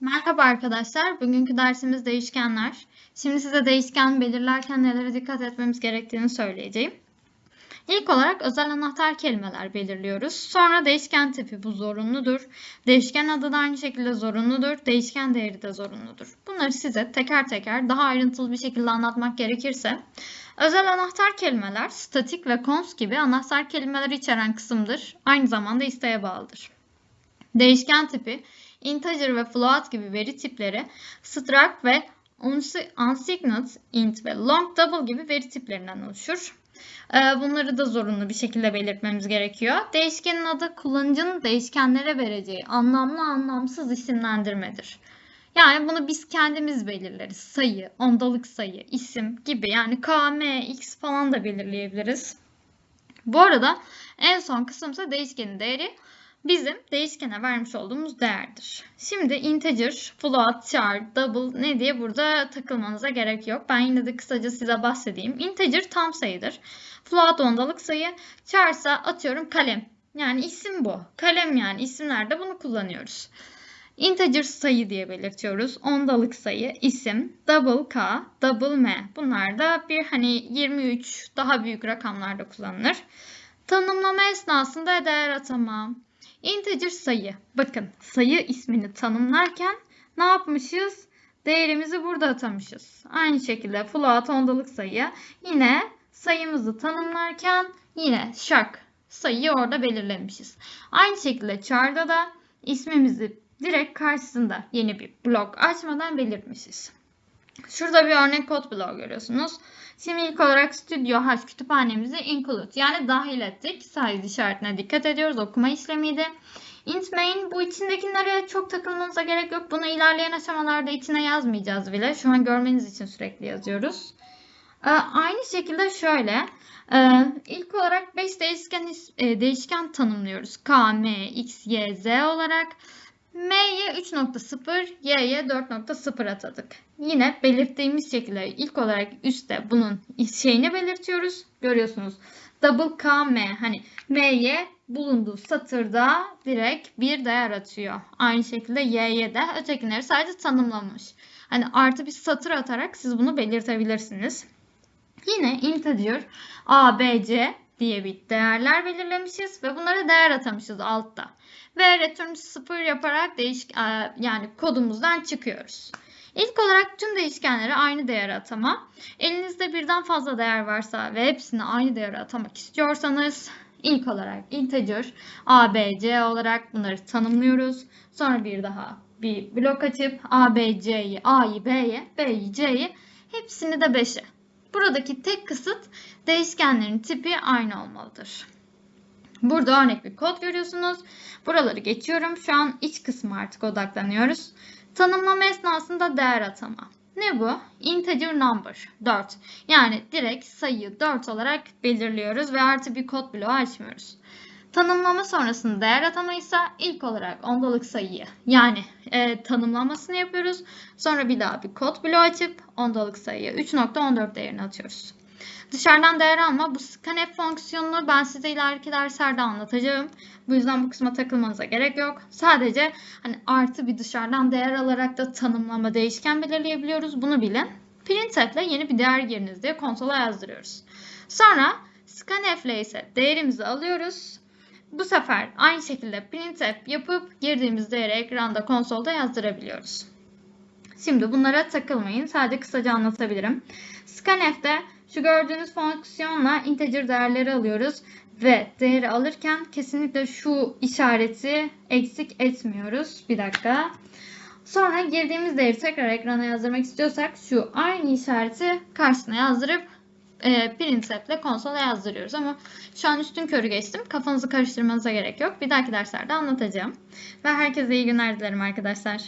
Merhaba arkadaşlar. Bugünkü dersimiz değişkenler. Şimdi size değişken belirlerken nelere dikkat etmemiz gerektiğini söyleyeceğim. İlk olarak özel anahtar kelimeler belirliyoruz. Sonra değişken tipi bu zorunludur. Değişken adı da aynı şekilde zorunludur. Değişken değeri de zorunludur. Bunları size teker teker daha ayrıntılı bir şekilde anlatmak gerekirse özel anahtar kelimeler statik ve cons gibi anahtar kelimeleri içeren kısımdır. Aynı zamanda isteğe bağlıdır. Değişken tipi integer ve float gibi veri tipleri, struct ve unsigned, int ve long double gibi veri tiplerinden oluşur. Ee, bunları da zorunlu bir şekilde belirtmemiz gerekiyor. Değişkenin adı kullanıcının değişkenlere vereceği anlamlı anlamsız isimlendirmedir. Yani bunu biz kendimiz belirleriz. Sayı, ondalık sayı, isim gibi yani k, m, x falan da belirleyebiliriz. Bu arada en son kısımsa değişkenin değeri bizim değişkene vermiş olduğumuz değerdir. Şimdi integer, float, char, double ne diye burada takılmanıza gerek yok. Ben yine de kısaca size bahsedeyim. Integer tam sayıdır. Float ondalık sayı, char ise atıyorum kalem. Yani isim bu. Kalem yani isimlerde bunu kullanıyoruz. Integer sayı diye belirtiyoruz. Ondalık sayı, isim, double k, double m. Bunlar da bir hani 23 daha büyük rakamlarda kullanılır. Tanımlama esnasında değer atama. Integer sayı. Bakın sayı ismini tanımlarken ne yapmışız? Değerimizi burada atamışız. Aynı şekilde float ondalık sayı. Yine sayımızı tanımlarken yine şak sayıyı orada belirlemişiz. Aynı şekilde char'da da ismimizi direkt karşısında yeni bir blok açmadan belirtmişiz. Şurada bir örnek kod bloğu görüyorsunuz. Şimdi ilk olarak Studio H kütüphanemizi include yani dahil ettik. Size işaretine dikkat ediyoruz. Okuma işlemiydi. Int main bu içindekilere çok takılmanıza gerek yok. Bunu ilerleyen aşamalarda içine yazmayacağız bile. Şu an görmeniz için sürekli yazıyoruz. Ee, aynı şekilde şöyle. Ee, ilk olarak 5 değişken, e, değişken tanımlıyoruz. K, M, X, Y, Z olarak. M'ye 3.0, Y'ye 4.0 atadık. Yine belirttiğimiz şekilde ilk olarak üstte bunun şeyini belirtiyoruz. Görüyorsunuz. Double K, M. Hani M'ye bulunduğu satırda direkt bir değer atıyor. Aynı şekilde Y'ye de ötekileri sadece tanımlamış. Hani artı bir satır atarak siz bunu belirtebilirsiniz. Yine integer A, B, C diye bir değerler belirlemişiz ve bunlara değer atamışız altta. Ve return 0 yaparak değişik yani kodumuzdan çıkıyoruz. İlk olarak tüm değişkenlere aynı değer atama. Elinizde birden fazla değer varsa ve hepsini aynı değere atamak istiyorsanız ilk olarak integer a, b, c olarak bunları tanımlıyoruz. Sonra bir daha bir blok açıp a, b, c'yi, a'yı b'ye, b'yi c'yi hepsini de 5'e. Buradaki tek kısıt değişkenlerin tipi aynı olmalıdır. Burada örnek bir kod görüyorsunuz. Buraları geçiyorum. Şu an iç kısmı artık odaklanıyoruz. Tanımlama esnasında değer atama. Ne bu? Integer number 4. Yani direkt sayıyı 4 olarak belirliyoruz ve artı bir kod bloğu açmıyoruz. Tanımlama sonrasında değer atama ilk olarak ondalık sayıyı yani e, tanımlamasını yapıyoruz. Sonra bir daha bir kod bloğu açıp ondalık sayıya 3.14 değerini atıyoruz. Dışarıdan değer alma. Bu scanf fonksiyonunu ben size ileriki derslerde anlatacağım. Bu yüzden bu kısma takılmanıza gerek yok. Sadece hani artı bir dışarıdan değer alarak da tanımlama değişken belirleyebiliyoruz. Bunu bilin. Printf ile yeni bir değer giriniz diye konsola yazdırıyoruz. Sonra scanf ile ise değerimizi alıyoruz. Bu sefer aynı şekilde printf yapıp girdiğimiz değeri ekranda konsolda yazdırabiliyoruz. Şimdi bunlara takılmayın. Sadece kısaca anlatabilirim. Scanf'te şu gördüğünüz fonksiyonla integer değerleri alıyoruz ve değeri alırken kesinlikle şu işareti eksik etmiyoruz. Bir dakika. Sonra girdiğimiz değeri tekrar ekrana yazdırmak istiyorsak şu aynı işareti karşısına yazdırıp e, printf konsola yazdırıyoruz. Ama şu an üstün körü geçtim. Kafanızı karıştırmanıza gerek yok. Bir dahaki derslerde anlatacağım. Ve herkese iyi günler dilerim arkadaşlar.